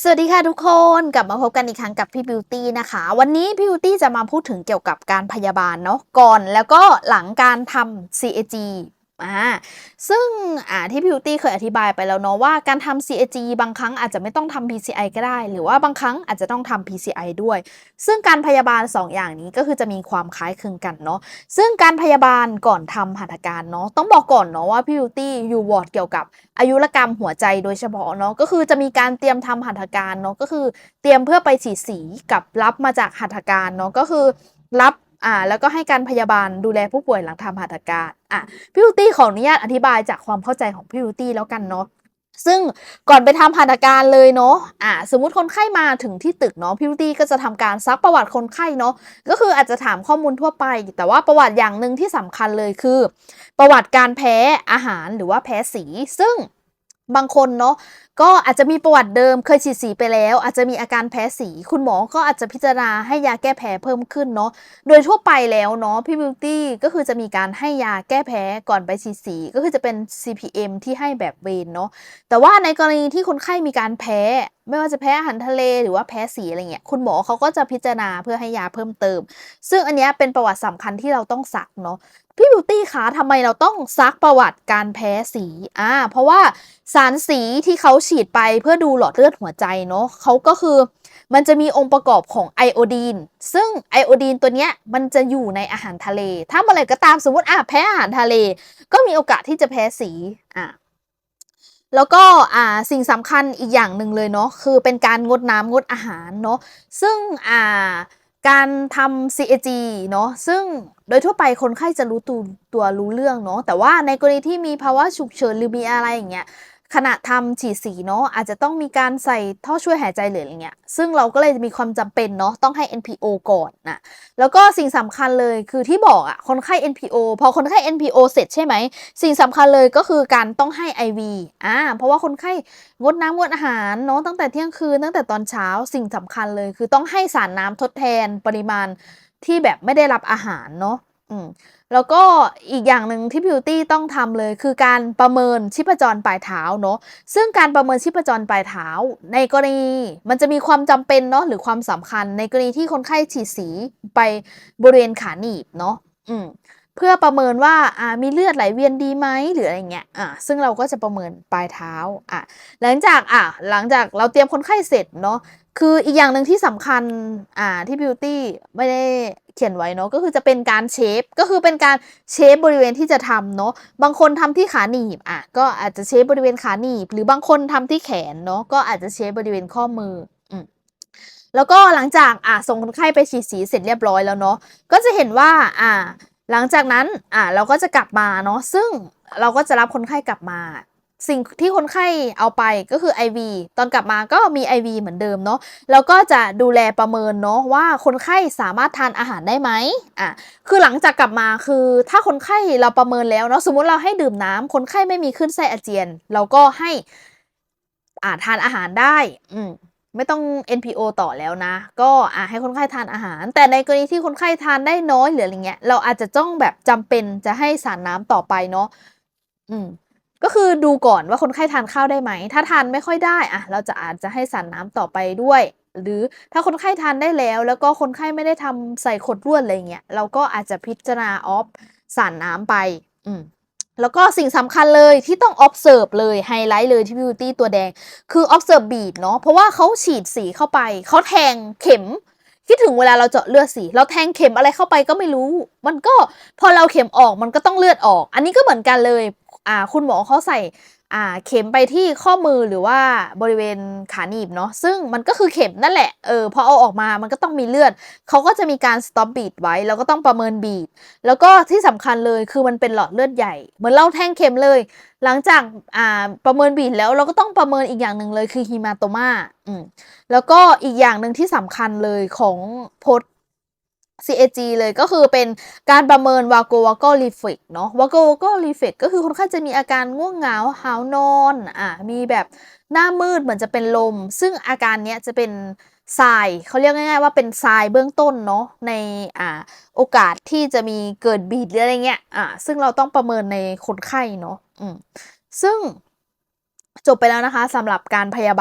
สวัสดีค่ะทุกคนกลับมาพบกันอีกครั้งกับพี่บิวตี้นะคะ วันนี้พี่บิวตี้จะมาพูดถึงเกี่ยวกับการพยาบาลเนาะก่อนแล้วก็หลังการทำ CAG อ่าซึ่งอ่าที่พิวตี้เคยอธิบายไปแล้วเนาะว่าการทำ CAG บางครั้งอาจจะไม่ต้องทำ PCI ก็ได้ หรือว่าบางครั้งอาจจะต้องทำ PCI ด้วย ซึ่งการพยาบาล 2 อย่างนี้ก็คือจะมีความคล้ายคลึงกันเนาะซึ่งการพยาบาลก่อนทำหัตถการเนาะต้องบอกก่อนเนาะว่าพิวตี้อยู่วอร์ดเกี่ยวกับอายุรกรรมหัวใจโดยเฉพาะเนาะก็คือจะมีการเตรียมทำหัตถการเนาะก็คือเตรียมเพื่อไปฉีดสีกับรับมาจากหัตถการเนาะก็คือรับ อ่าแล้วก็ให้การพยาบาลดูแลผู้ป่วยหลังทำหัตถการอะพี่วูตี้ขออนุญาตอธิบายจากความเข้าใจของพี่วูตี้แล้วกันเนาะซึ่งก่อนไปทำหัตถการเลยเนาะอ่าสมมติคนไข้มาถึงที่ตึกเนาะพี่วูตี้ก็จะทำการซักประวัติคนไข้เนาะก็คืออาจจะถามข้อมูลทั่วไป แต่ว่าประวัติอย่างหนึ่งที่สำคัญเลยคือ ประวัติการแพ้อาหารหรือว่าแพ้สีซึ่ง บางคนเนาะก็อาจจะมีประวัติเดิมเคยฉีดสีไปแล้ว อาจจะมีอาการแพ้สีคุณหมอก็อาจจะพิจารณาให้ยาแก้แพ้เพิ่มขึ้นเนาะโดยทั่วไปแล้วเนาะพี่บิวตี้ก็คือจะมีการให้ยาแก้แพ้ก่อนไปฉีดสีก็คือจะเป็น CPM ที่ให้แบบเวนเนาะแต่ว่าในกรณีที่คนไข้มีการแพ้ ไม่ว่าจะแพ้อาหารทะเลหรือว่าแพ้สีอะไรเงี้ยคุณหมอเขาก็จะพิจารณาเพื่อให้ยาเพิ่มเติม ซึ่งอันนี้เป็นประวัติสำคัญที่เราต้องสักเนาะ พี่บิวตี้คะทำไมเราต้องซักประวัติการแพ้สีอ่าเพราะว่าสารสีที่เขาฉีดไปเพื่อดูหลอดเลือดหัวใจเนาะเขาก็คือ มันจะมีองค์ประกอบของไอโอดีน ซึ่งไอโอดีนตัวเนี้ยมันจะอยู่ในอาหารทะเล ถ้าเมื่อไรก็ตามสมมติอะแพ้อาหารทะเล ก็มีโอกาสที่จะแพ้สีอ่าแล้วก็อ่าสิ่งสำคัญอีกอย่างหนึ่งเลยเนาะคือเป็นการงดน้ำงดอาหารเนาะซึ่งอ่า การทำ CAG เนาะซึ่งโดยทั่วไปคนไข้จะรู้ตัวตัวรู้เรื่องเนาะแต่ว่าในกรณีที่มีภาวะฉุกเฉินหรือมีอะไรอย่างเงี้ย ขณะทำฉีดสีเนาะอาจจะต้องมีการใส่ท่อช่วยหายใจหรืออะไรเงี้ยซึ่งเราก็เลยมีความจำเป็นเนาะต้องให้ NPO ก่อนนะแล้วก็สิ่งสำคัญเลยคือที่บอกอะคนไข้ NPO พอคนไข้ NPO เสร็จใช่ไหมสิ่งสำคัญเลยก็คือการต้องให้ IV อ่าเพราะว่าคนไข้งดน้ำงดอาหารเนาะตั้งแต่เที่ยงคืนตั้งแต่ตอนเช้าสิ่งสำคัญเลย คือต้องให้สารน้ำทดแทนปริมาณที่แบบไม่ได้รับอาหารเนาะ อืมแล้วก็อีกอย่างหนึ่งที่บิวตี้ต้องทำเลย คือการประเมินชีพจรปลายเท้าเนาะซึ่งการประเมินชีพจรปลายเท้า ในกรณีมันจะมีความจำเป็นเนาะหรือความสำคัญ ในกรณีที่คนไข้ฉีดสีไปบริเวณขาหนีบเนาะอืม เพื่อประเมินว่าอ่ามีเลือดไหลเวียนดีไหมหรืออะไรเงี้ยอ่าซึ่งเราก็จะประเมินปลายเท้าอะหลังจากอะหลังจากเราเตรียมคนไข้เสร็จเนาะคืออีกอย่างหนึ่งที่สำคัญอ่าที่บิวตี้ไม่ได้เขียนไว้เนาะก็คือจะเป็นการเชฟก็คือเป็นการเชฟบริเวณที่จะทำเนาะบางคนทำที่ขาหนีบอะก็อาจจะเชฟบริเวณขาหนีบ หรือบางคนทำที่แขนเนาะก็อาจจะเชฟบริเวณข้อมือแล้วก็หลังจากอะส่งคนไข้ไปฉีดสีเสร็จเรียบร้อยแล้วเนาะก็จะเห็นว่าอ่า หลังจากนั้นอ่าเราก็จะกลับมาเนาะซึ่งเราก็จะรับคนไข้กลับมา สิ่งที่คนไข้เอาไปก็คือ IV ตอนกลับมาก็มี IV เหมือนเดิมเนาะแล้วก็จะดูแลประเมินเนาะว่าคนไข้สามารถทานอาหารได้ไหมอะคือหลังจากกลับมาคือถ้าคนไข้เราประเมินแล้วเนาะสมมติเราให้ดื่มน้ำคนไข้ไม่มีขึ้นไส้อาเจียน เราก็ให้อ่าทานอาหารได้ อืม ไม่ต้อง NPO ต่อแล้วนะ ก็อ่าให้คนไข้ทานอาหาร แต่ในกรณีที่คนไข้ทานได้น้อยหรืออะไรเงี้ย เราอาจจะต้องแบบจำเป็นจะให้สารน้ำต่อไปเนาะ อืม ก็คือดูก่อนว่าคนไข้ทานข้าวได้ไหม ถ้าทานไม่ค่อยได้อะเราจะอาจจะให้สารน้ำต่อไปด้วย หรือถ้าคนไข้ทานได้แล้ว แล้วก็คนไข้ไม่ได้ทำใส่ขดลวดอะไรเงี้ย เราก็อาจจะพิจารณาออฟสารน้ำไป อืม แล้วก็สิ่งสำคัญเลยที่ต้อง observe เลยไฮไลท์เลยที่ beauty ตัวแดง คือ observe bead เนาะเพราะว่าเขาฉีดสีเข้าไป เขาแทงเข็ม คิดถึงเวลาเราเจาะเลือดสี เราแทงเข็มอะไรเข้าไปก็ไม่รู้ มันก็พอเราเข็มออกมันก็ต้องเลือดออก อันนี้ก็เหมือนกันเลย อ่า คุณหมอเขาใส่ อ่าเข็มไปที่ข้อมือหรือว่าบริเวณขาหนีบเนาะซึ่งมันก็คือเข็มนั่นแหละเออพอเอาออกมามันก็ต้องมีเลือดเขาก็จะมีการ stop bead ไว้ แล้วก็ต้องประเมินบีดแล้วก็ที่สำคัญเลยคือมันเป็นหลอดเลือดใหญ่ เหมือนเราแท่งเข็มเลย หลังจากอ่าประเมินบีดแล้วเราก็ต้องประเมินอีกอย่างหนึ่งเลยคือฮีมาโตมาอืมแล้วก็อีกอย่างหนึ่งที่สำคัญเลยของโพส CAG เลยก็คือเป็นการประเมินวาโกวาโกรีเฟกเนาะวาโกวาโกรีเฟกก็คือคนไข้จะมีอาการง่วงเหงาหาวนอนอะมีแบบหน้ามืดเหมือนจะเป็นลม ซึ่งอาการเนี้ยจะเป็นทรายเขาเรียกง่ายๆว่าเป็นทรายเบื้องต้นเนาะในอ่าโอกาสที่จะมีเกิดบีดหรืออะไรเงี้ยอ่าซึ่งเราต้องประเมินในคนไข้เนาะอืมซึ่งจบไปแล้วนะคะสำหรับการพยาบาล